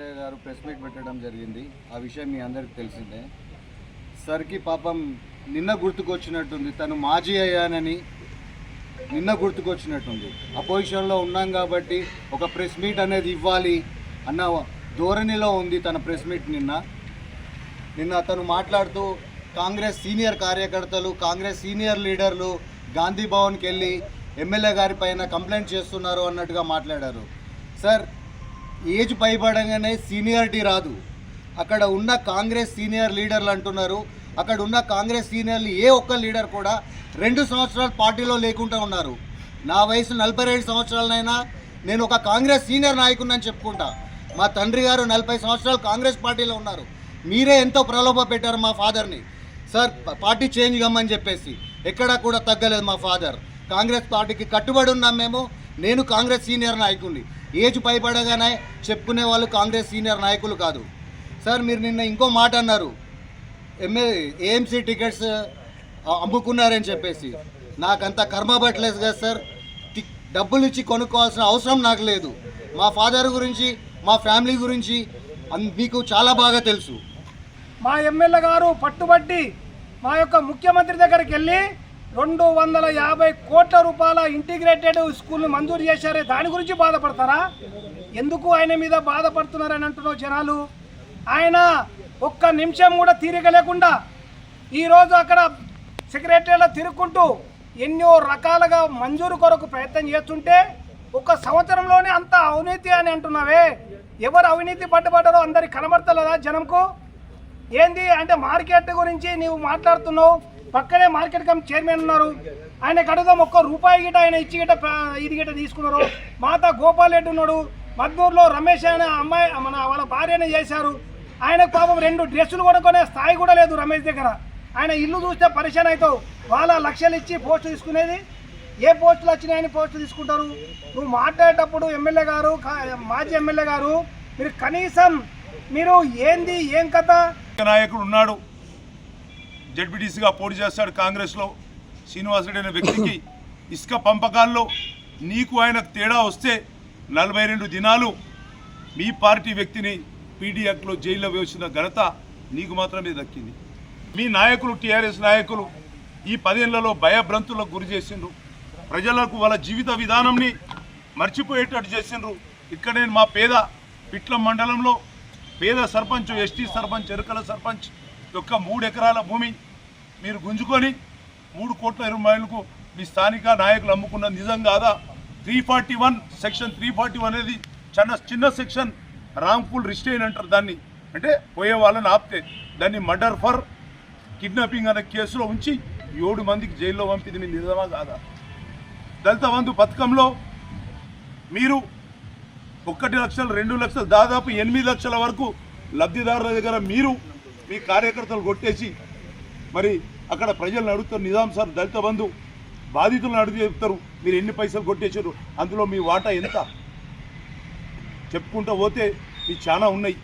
గారు press meet పెట్టడం జరిగింది. ఆ విషయం మీ అందరికి తెలిసిందే. సర్కి పాపం నిన్న గుర్తుకొచ్చినట్టుంది. తను మాజీ అయ్యానని నిన్న గుర్తుకొచ్చినట్టుంది. అపోజిషన్లో ఉన్నాం కాబట్టి ఒక ప్రెస్ మీట్ అనేది ఇవ్వాలి అన్న ధోరణిలో ఉంది తన ప్రెస్ మీట్ నిన్న. నిన్న అతను మాట్లాడుతూ కాంగ్రెస్ సీనియర్ కార్యకర్తలు కాంగ్రెస్ సీనియర్ లీడర్లు గాంధీ భవన్కి వెళ్ళి ఎమ్మెల్యే గారి పైన కంప్లైంట్ చేస్తున్నారు అన్నట్టుగా మాట్లాడారు. సార్ ఏజ్ పైబడంగానే సీనియారిటీ రాదు. అక్కడ ఉన్న కాంగ్రెస్ సీనియర్ లీడర్లు అంటున్నారు. అక్కడ ఉన్న కాంగ్రెస్ సీనియర్లు ఏ ఒక్క లీడర్ కూడా రెండు సంవత్సరాలు పార్టీలో లేకుండా ఉన్నారు. నా వయసు నలభై రెండు సంవత్సరాలనైనా నేను ఒక కాంగ్రెస్ సీనియర్ నాయకుడిని చెప్పుకుంటా. మా తండ్రి గారు నలభై సంవత్సరాలు కాంగ్రెస్ పార్టీలో ఉన్నారు. మీరే ఎంతో ప్రలోభ పెట్టారు మా ఫాదర్ని. సార్ పార్టీ చేంజ్ కమ్మని చెప్పేసి. ఎక్కడా కూడా తగ్గలేదు మా ఫాదర్. కాంగ్రెస్ పార్టీకి కట్టుబడి ఉన్నాం మేము. నేను కాంగ్రెస్ సీనియర్ నాయకుడిని. ఏజ్ పైపడగానే చెప్పుకునే వాళ్ళు కాంగ్రెస్ సీనియర్ నాయకులు కాదు. సార్ మీరు నిన్న ఇంకో మాట అన్నారు. ఎంఏ ఏఎంసీ టికెట్స్ అమ్ముకున్నారని చెప్పేసి. నాకంత కర్మ పట్టలేదు కదా సార్. టి- డబ్బులు ఇచ్చి కొనుక్కోవాల్సిన అవసరం నాకు లేదు. మా ఫాదర్ గురించి మా ఫ్యామిలీ గురించి అన్- మీకు చాలా బాగా తెలుసు. మా ఎమ్మెల్యే గారు పట్టుబట్టి మా యొక్క ముఖ్యమంత్రి దగ్గరికి వెళ్ళి రెండు వందల యాభై కోట్ల రూపాయల ఇంటిగ్రేటెడ్ స్కూల్ని మంజూరు చేశారే. దాని గురించి బాధపడతారా? ఎందుకు ఆయన మీద బాధపడుతున్నారని అంటున్నావు జనాలు? ఆయన ఒక్క నిమిషం కూడా తీరిక లేకుండా ఈరోజు అక్కడ సెక్రటరీలో తిరుక్కుంటూ ఎన్నో రకాలుగా మంజూరు కొరకు ప్రయత్నం చేస్తుంటే ఒక సంవత్సరంలోనే అంత అవినీతి అని అంటున్నావే. ఎవరు అవినీతి పట్టుబడ్డారో అందరికి కనబడతలేదా జనంకు? ఏంది అంటే మార్కెట్ గురించి నీవు మాట్లాడుతున్నావు. పక్కనే మార్కెట్ కమిటీ చైర్మన్ ఉన్నారు. ఆయన కడుగుదాం ఒక్క రూపాయి గిట ఆయన ఇచ్చి గిట ఇది గిట తీసుకున్నారు. మాత గోపాల్ రెడ్డి ఉన్నాడు. మద్దూరులో రమేష్ అనే అమ్మాయి మన వాళ్ళ భార్యనే చేశారు. ఆయనకు పాపం రెండు డ్రెస్సులు కొనుక్కునే స్థాయి కూడా లేదు రమేష్ దగ్గర. ఆయన ఇల్లు చూస్తే పరిశాన్ అవుతావు వాళ్ళ లక్షలు ఇచ్చి పోస్టు తీసుకునేది. ఏ పోస్టులు వచ్చినాయని పోస్టు తీసుకుంటారు. నువ్వు మాట్లాడేటప్పుడు ఎమ్మెల్యే గారు మాజీ ఎమ్మెల్యే గారు మీరు కనీసం మీరు ఏంది ఏం కథ? నాయకుడు ఉన్నాడు. జడ్పీటీసీగా పోటీ చేస్తాడు కాంగ్రెస్లో. శ్రీనివాసరెడ్డి అనే వ్యక్తికి ఇసుక పంపకాల్లో నీకు ఆయనకు తేడా వస్తే నలభై రెండు దినాలు మీ పార్టీ వ్యక్తిని పీడీఎక్లో జైల్లో వేసిన ఘనత నీకు మాత్రమే దక్కింది. మీ నాయకులు టీఆర్ఎస్ నాయకులు ఈ పదేళ్ళలో భయభ్రంతులకు గురి చేసిండ్రు. ప్రజలకు వాళ్ళ జీవిత విధానంని మర్చిపోయేటట్టు చేసిండ్రు. ఇక్కడ నేను మా పేద పిట్ల మండలంలో పేద సర్పంచ్ ఎస్టీ సర్పంచ్ ఎరుకల సర్పంచ్ యొక్క మూడు ఎకరాల భూమి మీరు గుంజుకొని మూడు కోట్ల ఇరవై మైళ్ళకు మీ స్థానిక నాయకులు అమ్ముకున్న నిజం కాదా? Three forty one section three forty one అనేది చిన్న చిన్న సెక్షన్ రాంగ్ఫుల్ రిస్టైన్ అంటారు దాన్ని. అంటే పోయే వాళ్ళని ఆపితే దాన్ని మర్డర్ ఫర్ కిడ్నాపింగ్ అనే కేసులో ఉంచి ఏడు మందికి జైల్లో పంపింది మీ నిజమా కాదా? దళిత బంధు పథకంలో మీరు ఒకటి లక్షలు రెండు లక్షలు దాదాపు ఎనిమిది లక్షల వరకు లబ్ధిదారుల దగ్గర మీరు మీ కార్యకర్తలు కొట్టేసి మరి అక్కడ ప్రజలను అడుగుతారు నిజాం సార్ దళిత బంధు బాధితులను అడుగు చెప్తారు మీరు ఎన్ని పైసలు కొట్టేశారు అందులో మీ వాటా ఎంత? చెప్పుకుంటూ పోతే మీ చాలా ఉన్నాయి.